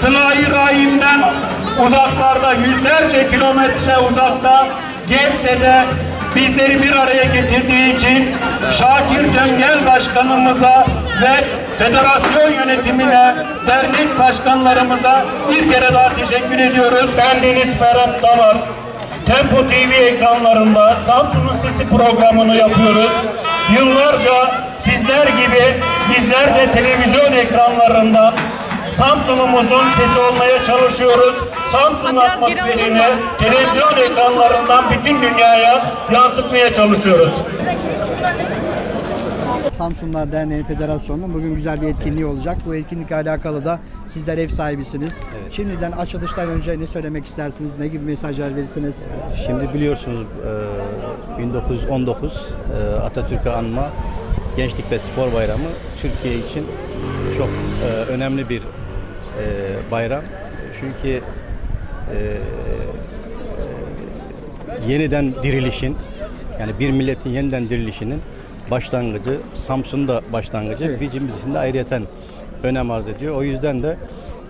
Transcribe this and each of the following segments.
Sıla-i Rahim'den uzaklarda, yüzlerce kilometre uzakta Gebze'de bizleri bir araya getirdiği için Şakir Döngel Başkanımıza ve federasyon yönetimine, dernek başkanlarımıza bir kere daha teşekkür ediyoruz. Ben Deniz Ferhat Damar. Tempo TV ekranlarında Samsun'un Sesi programını yapıyoruz. Yıllarca sizler gibi bizler de televizyon ekranlarında Samsun'umuzun sesi olmaya çalışıyoruz. Samsun atmosferini televizyon ekranlarından bütün dünyaya yansıtmaya çalışıyoruz. Samsunlar Derneği Federasyonu'nun bugün güzel bir etkinliği olacak. Bu etkinlikle alakalı da sizler ev sahibisiniz. Şimdiden açılıştan önce ne söylemek istersiniz? Ne gibi mesajlar verirsiniz? Şimdi biliyorsunuz e, 1919 e, Atatürk'ü anma Gençlik ve Spor Bayramı Türkiye için çok e, önemli bir e, bayram. Çünkü e, e, yeniden dirilişin yani bir milletin yeniden dirilişinin başlangıcı, Samsun'da başlangıcı, Evet. Vicimizin de ayrıyeten önem arz ediyor. O yüzden de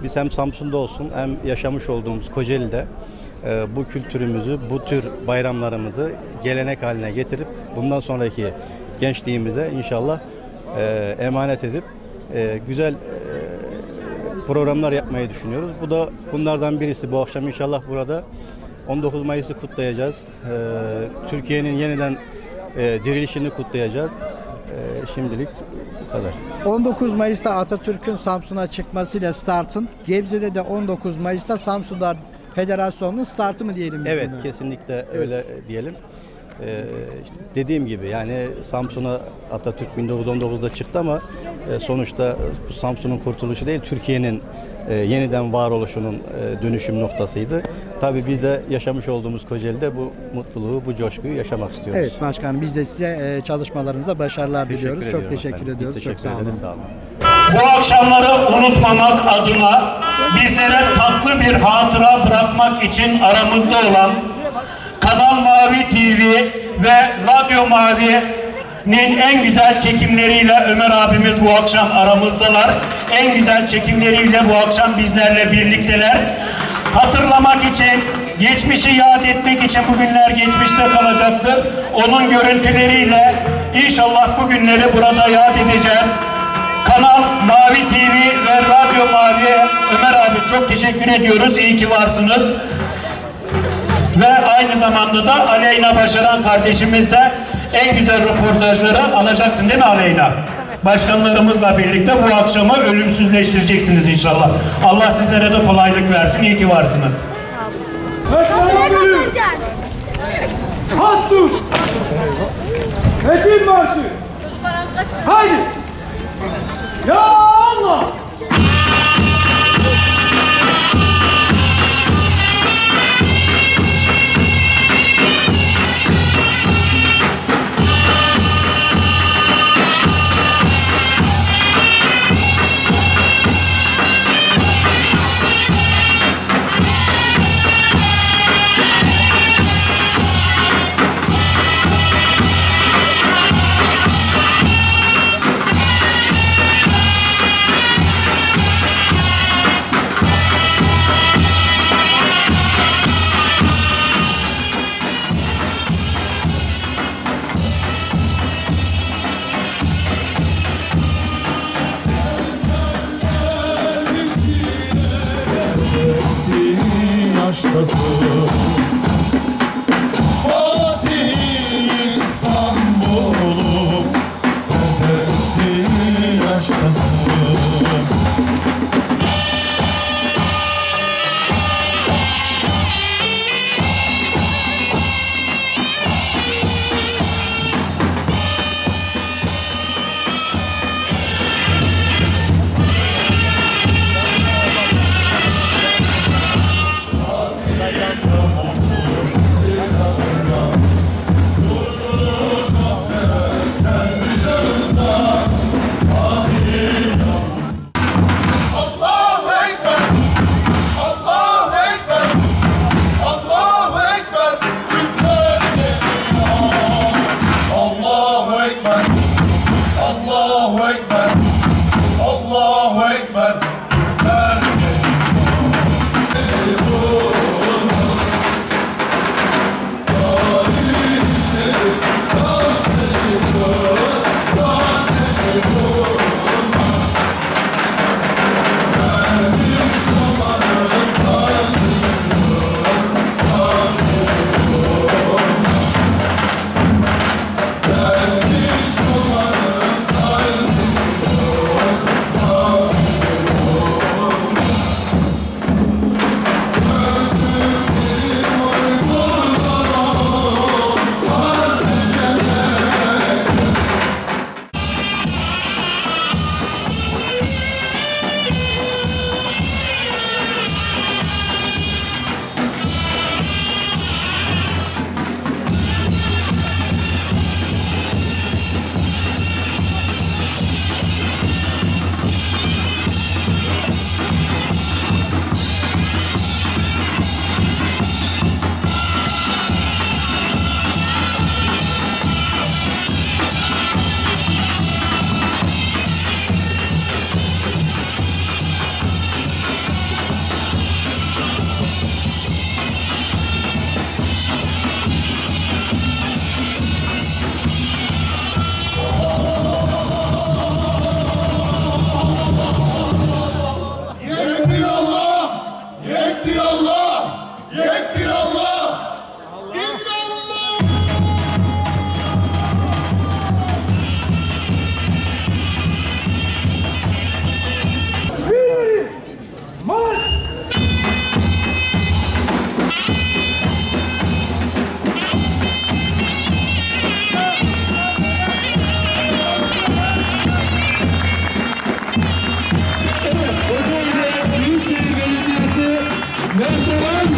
biz hem Samsun'da olsun hem yaşamış olduğumuz Kocaeli'de e, bu kültürümüzü, bu tür bayramlarımızı gelenek haline getirip bundan sonraki gençliğimize inşallah e, emanet edip e, güzel e, programlar yapmayı düşünüyoruz. Bu da bunlardan birisi. Bu akşam inşallah burada 19 Mayıs'ı kutlayacağız. E, Türkiye'nin yeniden e, dirilişini kutlayacağız. E, şimdilik bu kadar. 19 Mayıs'ta Atatürk'ün Samsun'a çıkmasıyla startın, Gebze'de de 19 Mayıs'ta Samsunlar Federasyonu'nun startı mı diyelim? Evet buna? kesinlikle öyle diyelim. Ee, işte dediğim gibi yani Samsun'a Atatürk 1919'da çıktı ama e, sonuçta bu Samsun'un kurtuluşu değil Türkiye'nin e, yeniden varoluşunun e, dönüşüm noktasıydı. Tabii biz de yaşamış olduğumuz Kocaeli'de bu mutluluğu, bu coşkuyu yaşamak istiyoruz. Evet başkanım biz de size e, çalışmalarınızda başarılar Teşekkür diliyoruz. Çok teşekkür efendim. ediyoruz. Biz Çok teşekkür sağ olun. ederiz. Sağ olun. Bu akşamları unutmamak adına bizlere tatlı bir hatıra bırakmak için aramızda olan Kanal Mavi TV ve Radyo Mavi'nin en güzel çekimleriyle Ömer abimiz bu akşam aramızdalar. En güzel çekimleriyle bu akşam bizlerle birlikteler. Hatırlamak için, geçmişi yad etmek için bugünler geçmişte kalacaktır. Onun görüntüleriyle inşallah bu günleri burada yad edeceğiz. Kanal Mavi TV ve Radyo Mavi'ye Ömer abi çok teşekkür ediyoruz. İyi ki varsınız. Ve aynı zamanda da Aleyna Başaran kardeşimiz de en güzel röportajları alacaksın değil mi Aleyna? Başkanlarımızla birlikte bu akşamı ölümsüzleştireceksiniz inşallah. Allah sizlere de kolaylık versin. İyi ki varsınız. kazanacağız? Hastur! Metin marşı! Haydi! Ya Allah!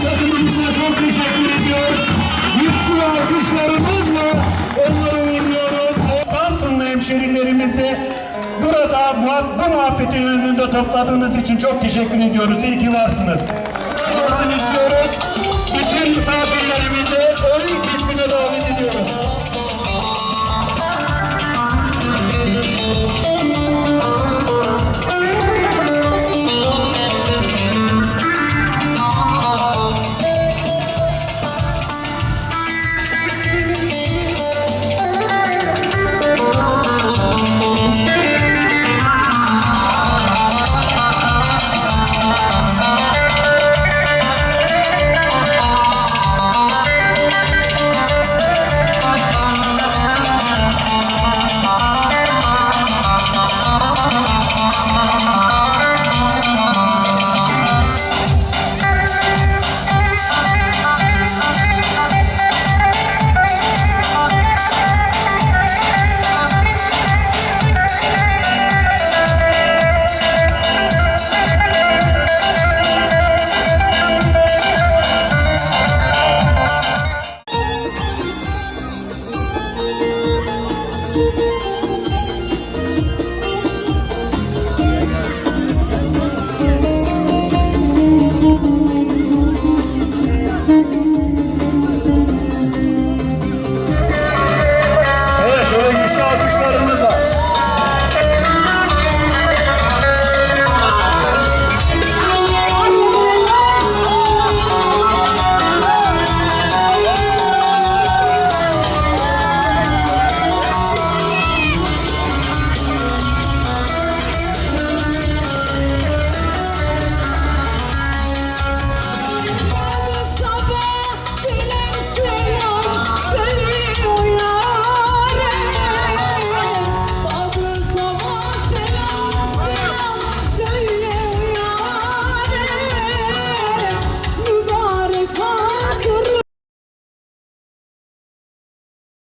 Takımımıza çok teşekkür ediyoruz. Güçlü alkışlarımızla onları uğurluyoruz. Samsunlu hemşerilerimizi burada muhab bu muhabbetin önünde topladığınız için çok teşekkür ediyoruz. İyi ki varsınız. Olsun istiyoruz. Bütün misafirlerimizi